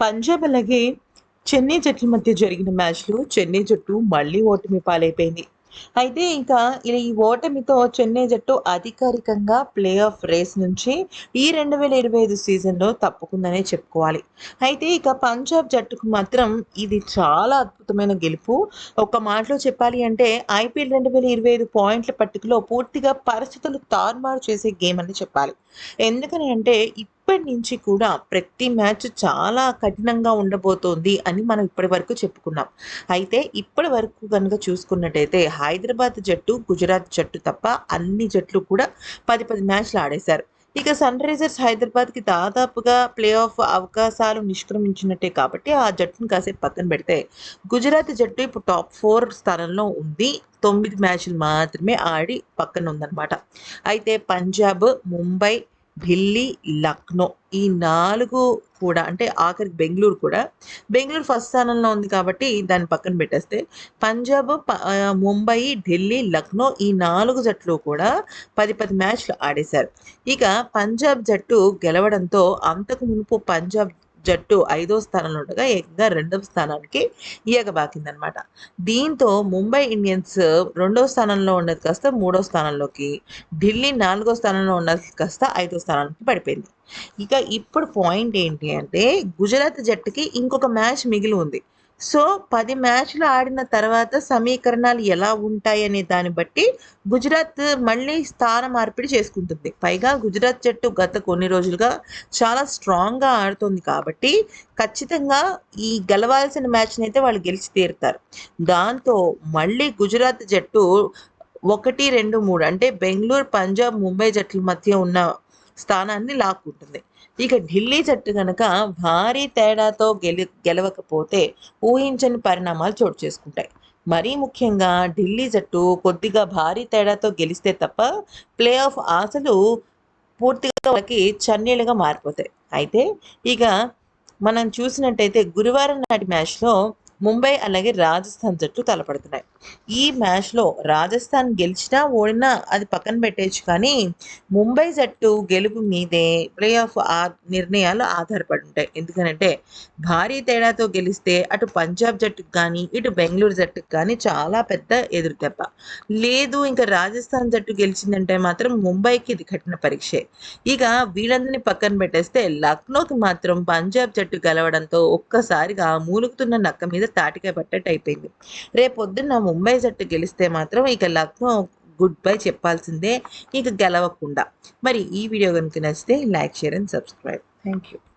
పంజాబ్ అలాగే చెన్నై జట్ల మధ్య జరిగిన మ్యాచ్లో చెన్నై జట్టు మళ్ళీ ఓటమి పాలైపోయింది. అయితే ఇంకా ఇలా ఈ ఓటమితో చెన్నై జట్టు అధికారికంగా ప్లే ఆఫ్ రేస్ నుంచి ఈ రెండు వేల ఇరవై ఐదు సీజన్లో తప్పుకుందనే చెప్పుకోవాలి. అయితే ఇక పంజాబ్ జట్టుకు మాత్రం ఇది చాలా అద్భుతమైన గెలుపు. ఒక మాటలో చెప్పాలి అంటే ఐపీఎల్ రెండు వేల ఇరవై ఐదు పాయింట్ల పట్టికలో పూర్తిగా పరిస్థితులు తారుమారు చేసే గేమ్ అని చెప్పాలి. ఎందుకని అంటే ఇప్పటి నుంచి కూడా ప్రతి మ్యాచ్ చాలా కఠినంగా ఉండబోతోంది అని మనం ఇప్పటి వరకు చెప్పుకున్నాం. అయితే ఇప్పటి వరకు కనుక చూసుకున్నట్టయితే హైదరాబాద్ జట్టు గుజరాత్ జట్టు తప్ప అన్ని జట్లు కూడా పది పది మ్యాచ్లు ఆడేశారు. ఇక సన్ రైజర్స్ హైదరాబాద్కి దాదాపుగా ప్లే ఆఫ్ అవకాశాలు నిష్క్రమించినట్టే కాబట్టి ఆ జట్టును కాసేపు పక్కన పెడితే గుజరాత్ జట్టు ఇప్పుడు టాప్ ఫోర్ స్థానంలో ఉంది. తొమ్మిది మ్యాచ్లు మాత్రమే ఆడి పక్కన ఉందన్నమాట. అయితే పంజాబ్ ముంబై ఢిల్లీ లక్నో ఈ నాలుగు కూడా అంటే ఆఖరికి బెంగళూరు కూడా. బెంగళూరు ఫస్ట్ స్థానంలో ఉంది కాబట్టి దాన్ని పక్కన పెట్టేస్తే పంజాబ్ ముంబై ఢిల్లీ లక్నో ఈ నాలుగు జట్లు కూడా పది పది మ్యాచ్లు ఆడేశారు. ఇక పంజాబ్ జట్టు గెలవడంతో అంతకు మునుపు పంజాబ్ జట్టు ఐదో స్థానంలో ఉండగా ఏకంగా రెండవ స్థానానికి ఈయగబాకిందనమాట దీంతో ముంబై ఇండియన్స్ రెండో స్థానంలో ఉన్నది కాస్త మూడో స్థానంలోకి ఢిల్లీ నాలుగో స్థానంలో ఉన్నది కాస్త ఐదో స్థానానికి పడిపోయింది. ఇక ఇప్పుడు పాయింట్ ఏంటి అంటే గుజరాత్ జట్టుకి ఇంకొక మ్యాచ్ మిగిలి ఉంది. సో పది మ్యాచ్లు ఆడిన తర్వాత సమీకరణాలు ఎలా ఉంటాయి అనే దాన్ని బట్టి గుజరాత్ మళ్ళీ స్థాన మార్పిడి చేసుకుంటుంది. పైగా గుజరాత్ జట్టు గత కొన్ని రోజులుగా చాలా స్ట్రాంగ్గా ఆడుతుంది కాబట్టి ఖచ్చితంగా ఈ గెలవాల్సిన మ్యాచ్ని అయితే వాళ్ళు గెలిచి తీరుతారు. దాంతో మళ్ళీ గుజరాత్ జట్టు ఒకటి రెండు మూడు అంటే బెంగళూరు పంజాబ్ ముంబై జట్ల మధ్య ఉన్న స్థానాన్ని లాక్కుంటుంది. ఇక ఢిల్లీ జట్టు కనుక భారీ తేడాతో గెలి గెలవకపోతే ఊహించని పరిణామాలు చోటు చేసుకుంటాయి. మరీ ముఖ్యంగా ఢిల్లీ జట్టు కొద్దిగా భారీ తేడాతో గెలిస్తే తప్ప ప్లే ఆఫ్ ఆశలు పూర్తిగా వాళ్ళకి చన్నీళ్ళుగా మారిపోతాయి. అయితే ఇక మనం చూసినట్టయితే గురువారం నాటి మ్యాచ్లో ముంబై అలాగే రాజస్థాన్ జట్టు తలపడుతున్నాయి. ఈ మ్యాచ్లో రాజస్థాన్ గెలిచినా ఓడినా అది పక్కన పెట్టేయచ్చు కానీ ముంబై జట్టు గెలుపు మీదే ప్లే ఆఫ్ ఆ నిర్ణయాలు ఆధారపడి ఉంటాయి ఎందుకంటే భారీ తేడాతో గెలిస్తే అటు పంజాబ్ జట్టుకు కానీ ఇటు బెంగళూరు జట్టుకు కానీ చాలా పెద్ద ఎదురుదెబ్బ. లేదు ఇంకా రాజస్థాన్ జట్టు గెలిచిందంటే మాత్రం ముంబైకి ఇది కఠిన పరీక్షే. ఇక వీళ్ళందరినీ పక్కన పెట్టేస్తే లక్నోకి మాత్రం పంజాబ్ జట్టు గెలవడంతో ఒక్కసారిగా మూలుగుతున్న నక్క మీద తాటికాయ పట్టట్టు అయిపోయింది రేపొద్దున్న ముంబై జట్టు గెలిస్తే మాత్రం ఇక లక్నో గుడ్ బై చెప్పాల్సిందే ఇక గెలవకుండా. మరి ఈ వీడియో కనుక నచ్చితే like share and subscribe. Thank you